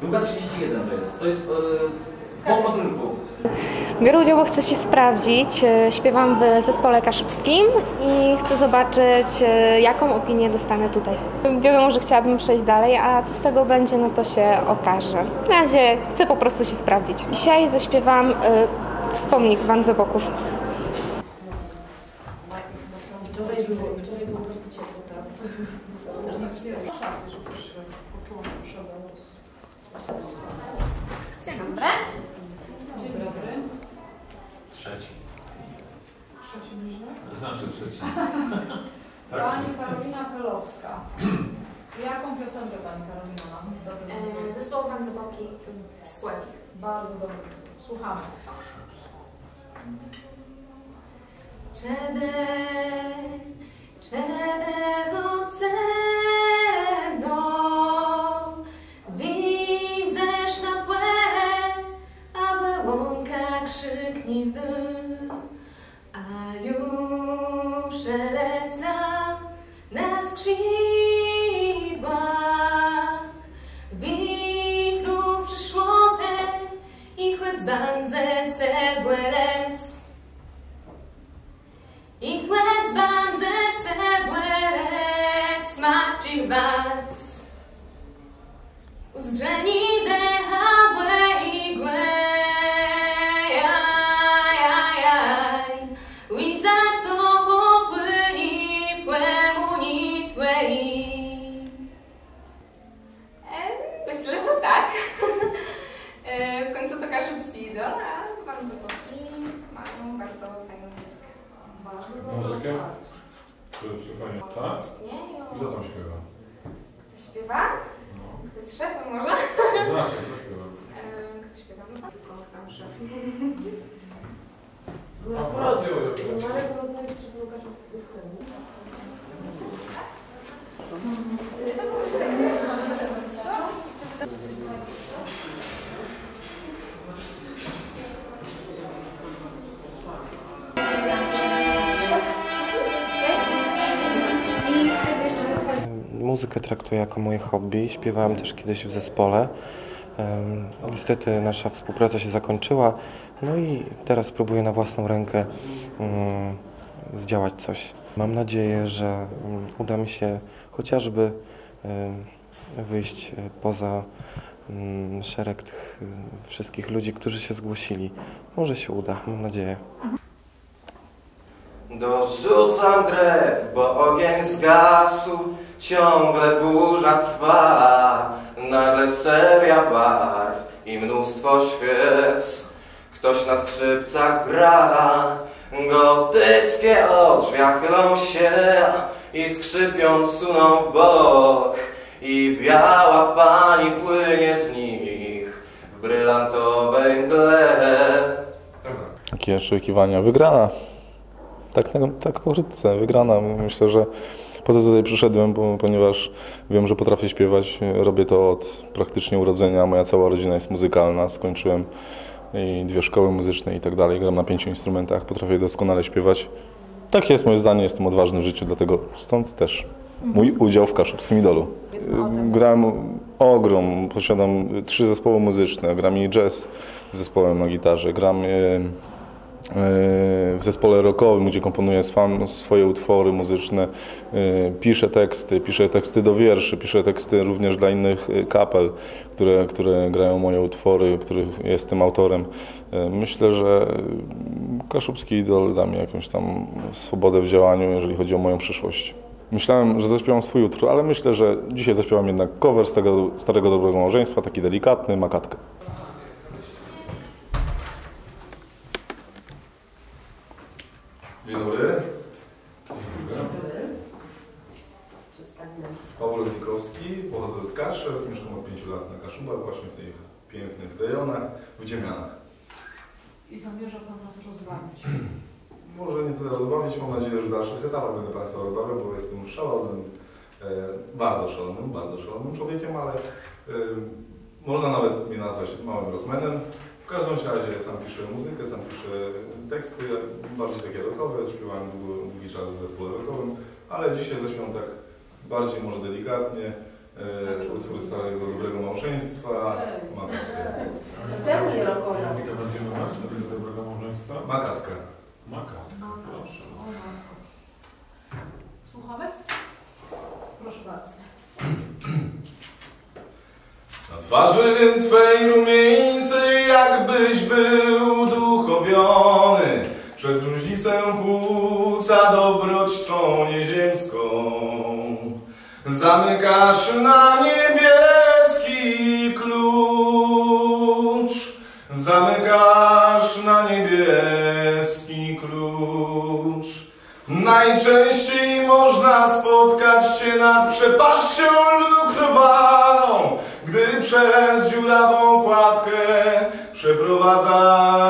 Druga 31 to jest. To jest yy, po modrynku. Biorę udział, bo chcę się sprawdzić. E, Śpiewam w zespole kaszubskim i chcę zobaczyć, e, jaką opinię dostanę tutaj. Wiadomo, że chciałabym przejść dalej, a co z tego będzie, no to się okaże. W razie chcę po prostu się sprawdzić. Dzisiaj zaśpiewam e, Wspomnik Wanzoboków. Wczoraj było, wczoraj było bardzo ciepło, tak? Też nie przyjęłam szansy, żeby też się poczułam potrzebę. Dzień dobry. Dzień dobry. Trzeci. Trzeci bliźniak. Znaczy trzeci. Pani Karolina Pelowska. Jaką piosenkę Pani Karolina nam zaprezentuje? Zespół Wanzoboki Spławik. Bardzo dobry. Słuchamy. Czede, czede Zranile Znaczy, kto śpiewa? E, Kto śpiewa? No tylko sam szef. A w radio jak Marek Rodny jest szefem Łukasza. Muzykę traktuję jako moje hobby. Śpiewałem też kiedyś w zespole. Niestety nasza współpraca się zakończyła, no i teraz próbuję na własną rękę mm, zdziałać coś. Mam nadzieję, że mm, uda mi się chociażby wyjść e, poza mm, szereg tych e, wszystkich ludzi, którzy się zgłosili. Może się uda, mam nadzieję. Dorzucam drew, bo ogień zgasł, ciągle burza trwa. Nagle seria barw i mnóstwo świec. Ktoś na skrzypcach gra, gotyckie odrzwia chylą się i skrzypiąc suną w bok. I biała pani płynie z nich w brylantowej mgle. Jakie oczekiwania? Wygrana. Tak, na- tak pokrótce, wygrana. Myślę, że po to tutaj przyszedłem, bo, ponieważ wiem, że potrafię śpiewać. Robię to od praktycznie urodzenia. Moja cała rodzina jest muzykalna. Skończyłem i dwie szkoły muzyczne i tak dalej. Gram na pięciu instrumentach. Potrafię doskonale śpiewać. Tak jest moje zdanie. Jestem odważny w życiu, dlatego stąd też mój udział w Kaszubskim Idolu. Grałem ogrom, posiadam trzy zespoły muzyczne. Gram i jazz z zespołem na gitarze. Gram w zespole rockowym, gdzie komponuję swam, swoje utwory muzyczne, y, piszę teksty, piszę teksty do wierszy, piszę teksty również dla innych y, kapel, które, które grają moje utwory, których jestem autorem. Myślę, że Kaszubski Idol da mi jakąś tam swobodę w działaniu, jeżeli chodzi o moją przyszłość. Myślałem, że zaśpiewam swój utwór, ale myślę, że dzisiaj zaśpiewam jednak cover z tego Starego Dobrego Małżeństwa, taki delikatny, makatkę. Dzień dobry. Paweł Wikowski, pochodzę z Kaszew, mieszkam od 5 lat na Kaszubach, właśnie w tych pięknych rejonach, w Dziemianach. I zamierza Pan nas rozbawić. Może nie tyle rozbawić, mam nadzieję, że w dalszych etapach będę Państwa rozbawiał, bo jestem szalonym, e, bardzo szalonym, bardzo szalonym człowiekiem, ale e, można nawet mnie nazwać małym rockmanem. W każdym razie sam piszę muzykę, sam piszę teksty, bardziej takie rockowe, śpiewałem długo, długi czas w zespole rockowym, ale dzisiaj zaśpiewam tak bardziej może delikatnie, e, utwór Starego Dobrego Małżeństwa, Makatka. Czemu nie rokowo? Jaka będziemy grać z tego dobrego małżeństwa? Makatka. Maka. Proszę. Słuchamy? Proszę bardzo. Na twarzy Twej rumieńcy jakbyś był duchowiony Przez różnicę płuca dobroć Twą nieziemską Zamykasz na niebieski klucz. Zamykasz na niebieski klucz. Najczęściej można spotkać Cię nad przepaścią lukrowaną, gdy przez dziurawą kładkę przeprowadzasz